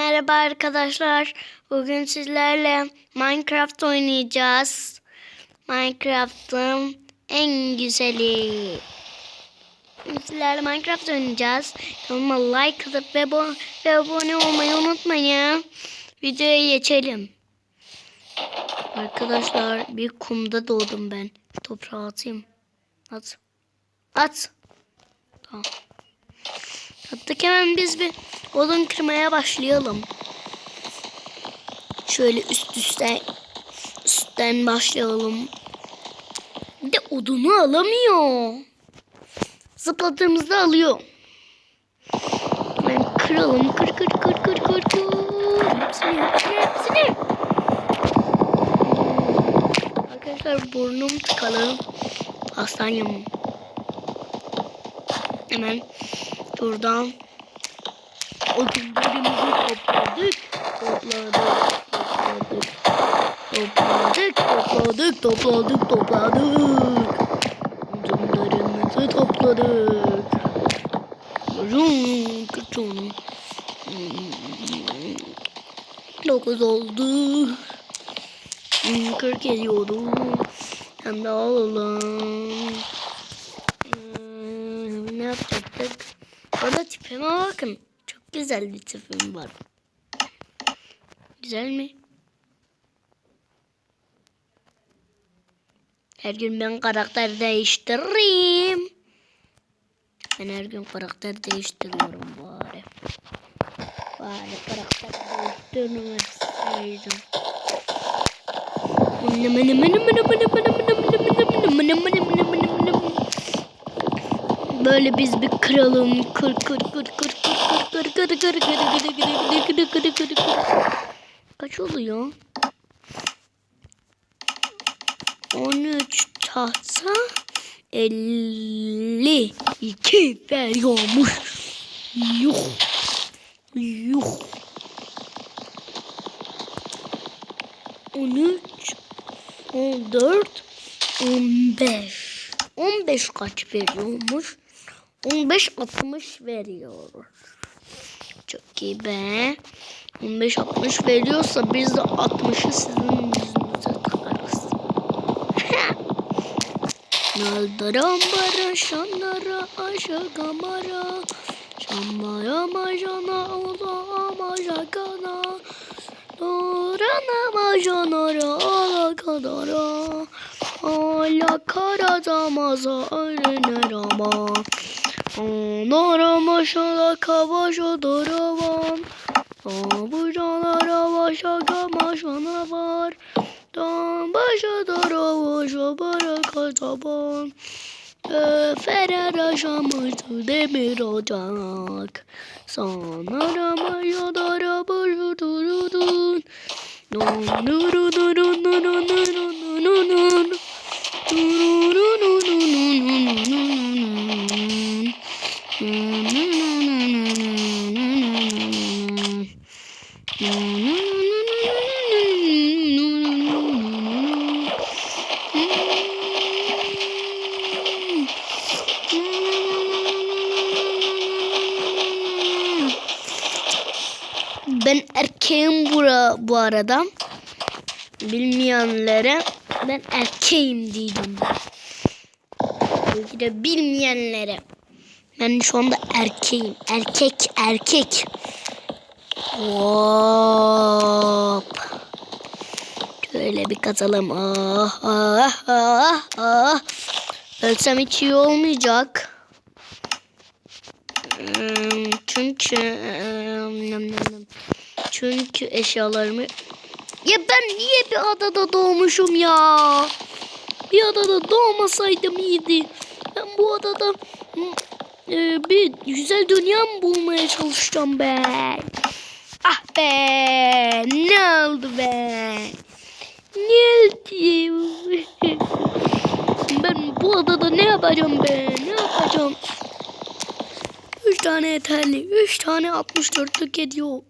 merhaba arkadaşlar. Bugün sizlerle Minecraft oynayacağız. Minecraft'ın en güzeli. Sizlerle Minecraft oynayacağız. Kanalıma like atıp ve, bo- ve abone olmayı unutmayın. Videoya geçelim. Arkadaşlar bir kumda doğdum ben. Toprağa atayım. At. At. Tamam. Attık hemen biz bir odun kırmaya başlayalım. Şöyle üst üste üstten başlayalım. Bir de odunu alamıyor. Zıpladığımızda alıyor. Ben kıralım. Kır kır kır kır kır kır. Hepsini hepsini hepsini. Arkadaşlar burnum tıkalı. Hastayım. Hemen buradan odunlarımızı topladık. Topladık. Topladık. Topladık. Topladık. Topladık. Topladık. Odunlarımızı topladık. Run, kırçonu. Dokuz oldu. Kırk ediyordu. Hem de alalım. Hmm, ne yapacaktık? Tipime bakın. Çok güzel bir tipim var. Güzel mi? Her gün ben karakter değiştireyim. Ben her gün karakter değiştiriyorum bari. Bari karakter değiştirmeseydim. Mınım mınım mınım mınım mınım mınım mınım mınım mınım mınım mınım. Böyle biz bir kralım. Kır kır kır kır kır kır kır kır kır kır kır kır kır kır kır kır Kaç oluyor? 13 tahta 52 veriyormuş. Yuh. Yuh. 13 14 15 15 kaç veriyormuş? 15 60 veriyor. Çok iyi be. 15 60 veriyorsa biz de 60'ı sizin yüzünüze takarız. Naldaram bara şanlara aşağı kamara Şamaya majana ola amajagana Dorana majanara ala kadara Ala karadamaza öğrenir ama Onlara maşala kavaşa doravan Abucalara başa kamaşana var. Tam başa doravuşa baraka taban Ferer aşamıştı demir ocak. Sana ramaya dara başı durudun Nun nuru nuru nuru nuru nuru nuru Ben erkeğim bura, bu arada. Bilmeyenlere ben erkeğim diyeceğim. Belki de bilmeyenlere. Ben şu anda erkeğim. Erkek, erkek. Hop. Şöyle bir katalım. Ah, ah, ah, ah. Ölsem hiç iyi olmayacak. Hmm, Çünkü hmm, nam, nam. Çünkü eşyalarımı ya ben niye bir adada doğmuşum ya? Bir adada doğmasaydım iyiydi. Ben bu adada hmm, e, bir güzel dünya mı bulmaya çalışacağım ben? Ah be! Ne oldu be? Ne oldu? ben bu adada ne yapacağım be? Ne yapacağım? Üç tane yeterli. Üç tane 64'lük ediyor.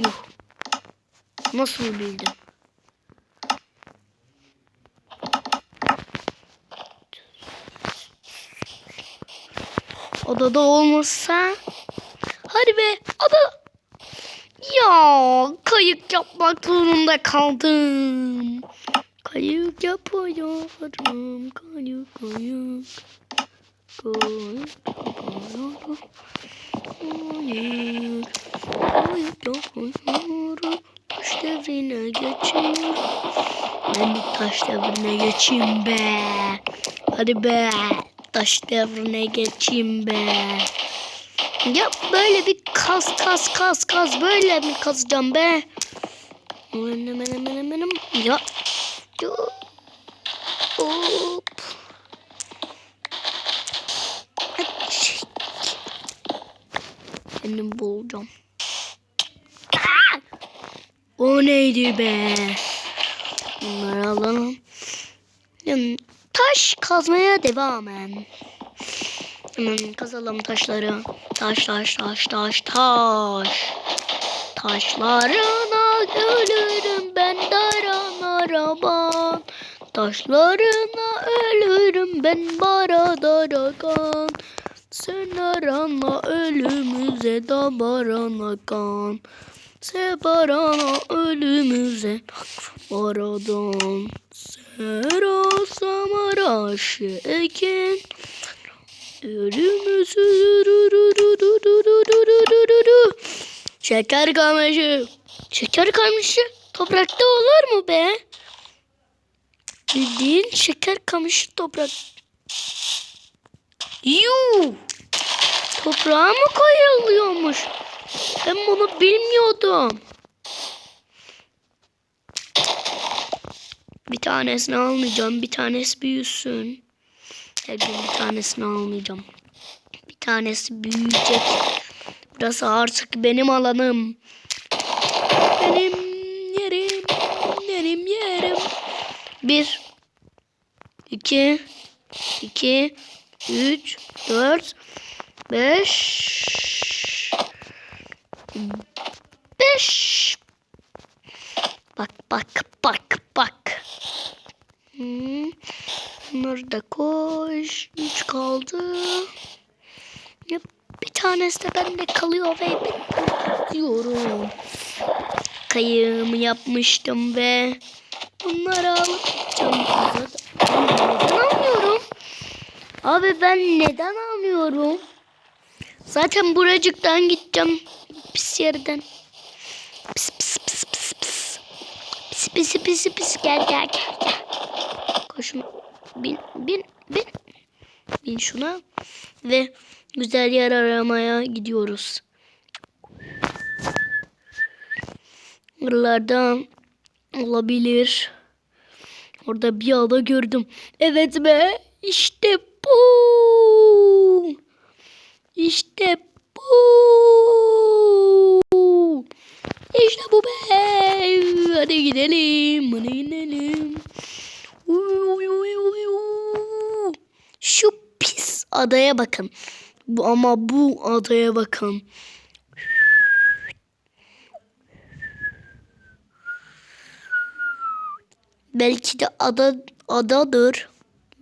Yuh. Nasıl bildim? Odada olmasa. Hadi be ada. Ya kayık yapmak zorunda kaldım. Kayık yapıyorum. Kayık kayık. Kayık. Kayık. Kayık yapıyorum. Taş devrine geçiyorum. Ben bir taş devrine geçeyim be. Hadi be. Taş devrine geçeyim be. Ya böyle bir kas kas kas kas böyle mi kazacağım be? Benim benim benim benim. Ya. Hop. Kendim bulacağım. Aa! O neydi be? Bunları alalım. Taş kazmaya devam edin. Hemen kazalım taşları. Taş taş taş taş taş. Taşlarına ölürüm ben daran araban. Taşlarına ölürüm ben bara darakan. Sen arana ölümüze da barana kan. Se barana ölümüze baradan. Sera samara şekin. Ölümüzü Şeker kamışı. Şeker kamışı toprakta olur mu be? Bildiğin şeker kamışı toprak. Yuu. Toprağa mı koyuluyormuş? Ben bunu bilmiyordum. Bir tanesini almayacağım. Bir tanesi büyüsün. Her gün bir tanesini almayacağım. Bir tanesi büyüyecek. Burası artık benim alanım. Benim yerim. Benim yerim. Bir. iki, iki, Üç. Dört. Beş. Beş. Bak bak bak. Hmm. Bunları da koş. Üç kaldı. Ya tanesi de kalıyor ve ben diyorum. Kayığımı yapmıştım ve bunları alıp gideceğim. Neden almıyorum? Abi ben neden almıyorum? Zaten buracıktan gideceğim. Pis yerden. Pis pis pis pis pis. Pis pis pis pis gel gel gel gel. Koşun. Bin bin bin. Bin şuna. Ve güzel yer aramaya gidiyoruz. Buralardan olabilir. Orada bir ada gördüm. Evet be. İşte bu. İşte bu. İşte bu be. Hadi gidelim. Hadi gidelim. Uy, uy, uy, uy. Şu pis adaya bakın. Ama bu adaya bakın. Belki de ada adadır.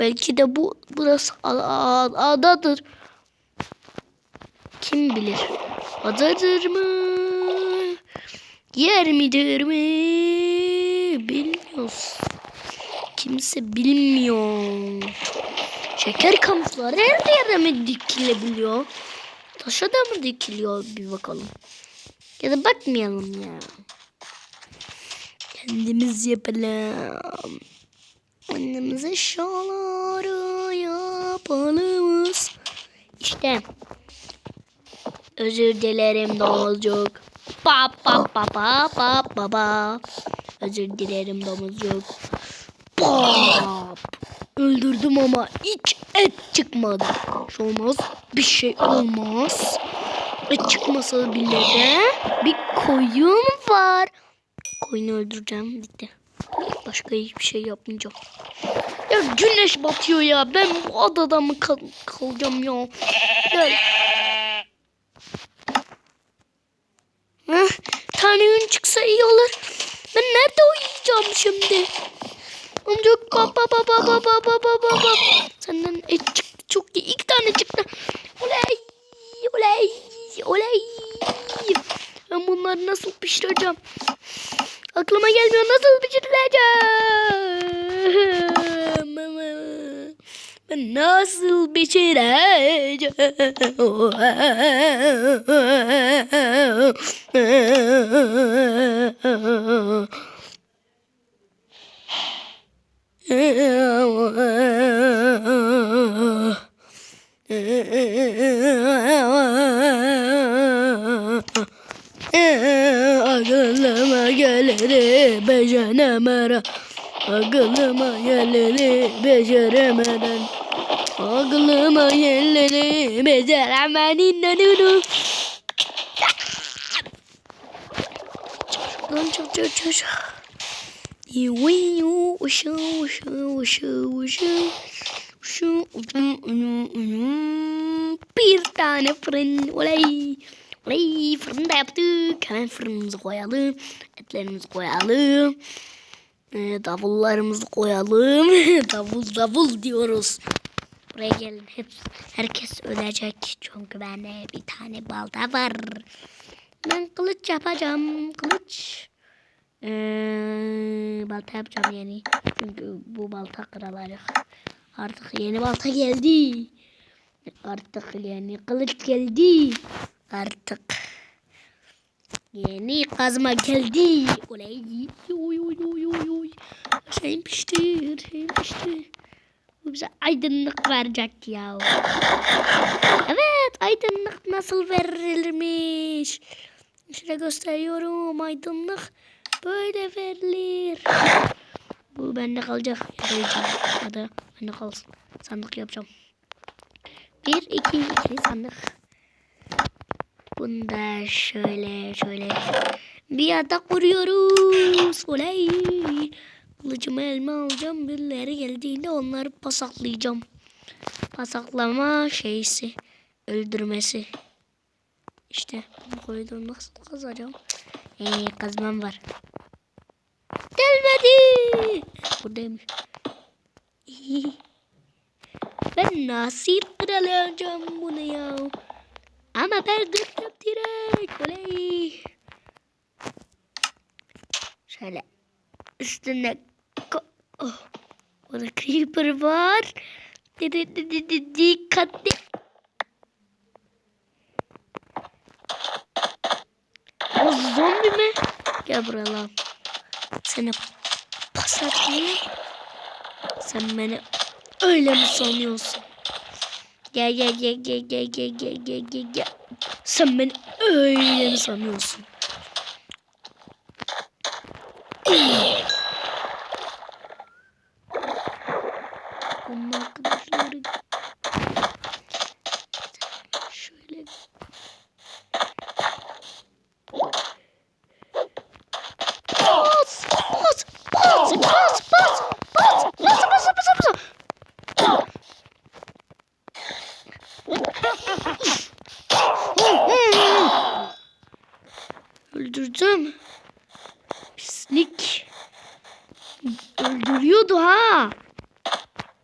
Belki de bu burası adadır. Kim bilir? Adadır mı? Yer midir mi? Bilmiyoruz. Kimse bilmiyor. Şeker kamışları her yere mi dikilebiliyor? Taşa da mı dikiliyor bir bakalım. Ya da bakmayalım ya. Kendimiz yapalım. Annemiz eşyaları yapalımız. İşte. Özür dilerim domuzcuk. Pa pa pa pa pa pa pa. Özür dilerim domuzcuk. Pap. Öldürdüm ama hiç et çıkmadı. Olmaz. Bir şey olmaz. Et çıkmasa bile de bir koyun var. Koyunu öldüreceğim. Bitti. Başka hiçbir şey yapmayacağım. Ya güneş batıyor ya. Ben bu adada mı kal kalacağım ya? Gel. Heh, tane gün çıksa iyi olur. Ben nerede uyuyacağım şimdi? Amcuk baba baba baba baba baba. Senden et çıktı çok iyi. İki tane çıktı. Oley oley oley. Ben bunları nasıl pişireceğim? Aklıma gelmiyor nasıl pişireceğim? Ben nasıl pişireceğim? Aklıma gelir beceremem Aklıma gelir beceremeden Aklıma gelir beceremem Nanunu Lan Yuyu uşu uşu uşu uşu uşu Bir tane fırın oley oley fırında yaptık. Hemen fırınımızı koyalım etlerimizi koyalım. Ee, davullarımızı koyalım. Davul davul diyoruz. Buraya gelin hep herkes ölecek. Çünkü bende bir tane balta var. Ben kılıç yapacağım kılıç ee, balta yapacağım yeni. Çünkü bu balta kırılacak. Artık yeni balta geldi. Artık yeni kılıç geldi. Artık yeni kazma geldi. Oley. Oy oy oy oy oy. Şeyim pişti. Şeyim pişti. Bu bize aydınlık verecek ya. Evet aydınlık nasıl verilmiş. Şöyle gösteriyorum aydınlık böyle verilir. Bu bende kalacak. Yapacağım. Ya da bende kalsın. Sandık yapacağım. Bir, iki, iki sandık. Bunda şöyle şöyle bir yatak kuruyoruz. Oley. Kılıcımı elime alacağım. Birileri geldiğinde onları pasaklayacağım. Pasaklama şeysi. Öldürmesi. İşte bunu koydum nasıl kazacağım? Ee, kazmam var. Gelmedi. Buradaymış. Ben nasıl kırılacağım bunu ya? Ama ben kırdım direkt. Oley. Şöyle üstüne oh. Orada creeper var. Dikkatli. O zombi mi? Gel buraya lan. Seni pasaklayayım. Sen beni öyle mi sanıyorsun? Gel gel gel gel gel gel gel gel gel. Sen beni öyle mi sanıyorsun? Öldürüyordu ha.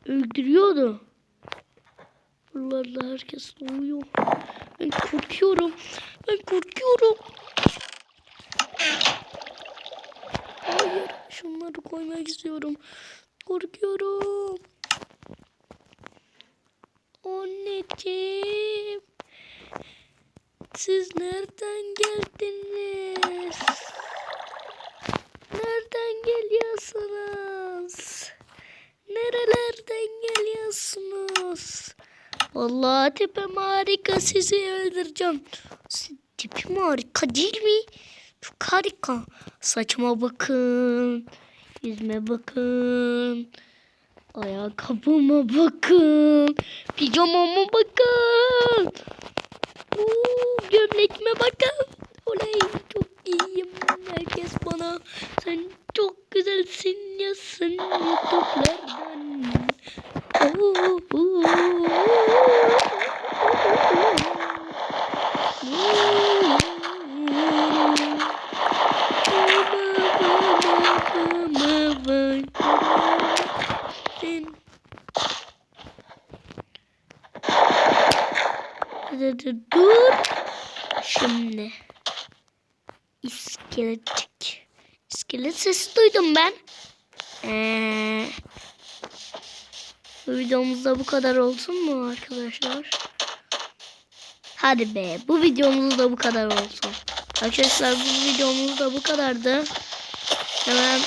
Öldürüyordu. Buralarda herkes uyuyor. Ben korkuyorum. Ben korkuyorum. Hayır. Şunları koymak istiyorum. Korkuyorum. Anneciğim. Siz nereden geldiniz? Nereden geliyorsunuz? Nerelerden geliyorsunuz? Vallahi tipim harika sizi öldüreceğim. Tipim harika değil mi? Çok harika. Saçıma bakın. Yüzüme bakın. Ayakkabıma bakın. Pijamama bakın. Oo, gömlekime bakın. Oley çok iyiyim. Herkes bana sen çok güzelsin yazsın YouTube'lardan. Oo, oo, Dur. Ben. Ee, bu videomuzda bu kadar olsun mu arkadaşlar? Hadi be bu videomuz da bu kadar olsun. Arkadaşlar bu videomuz da bu kadardı. Hemen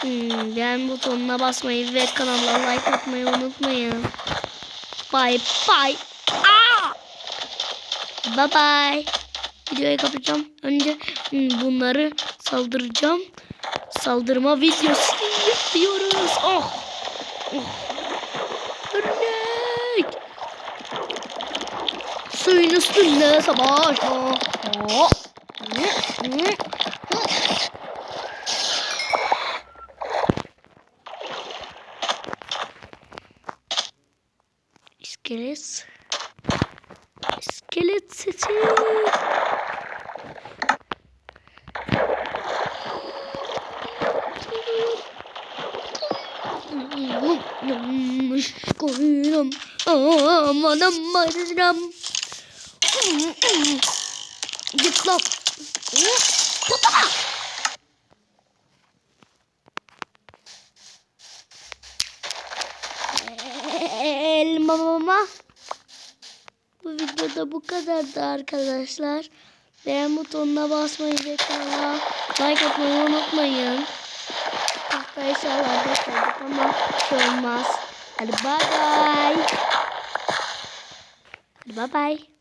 hmm, beğen butonuna basmayı ve kanala like atmayı unutmayın. Bye bye. Bye bye. Videoyu kapatacağım. Önce hmm, bunları saldıracağım. Saldırma videosu yapıyoruz. Oh. oh. Örnek. Suyun üstünde savaş. Oh. Oh. Aman aman. Git lan. Tutma. Elma mama. Bu videoda bu kadardı arkadaşlar. Beğen butonuna basmayı ve kanala like atmayı unutmayın. Tahta eşyalarda kaldık ama şey olmaz. Hadi bay bay. 拜拜。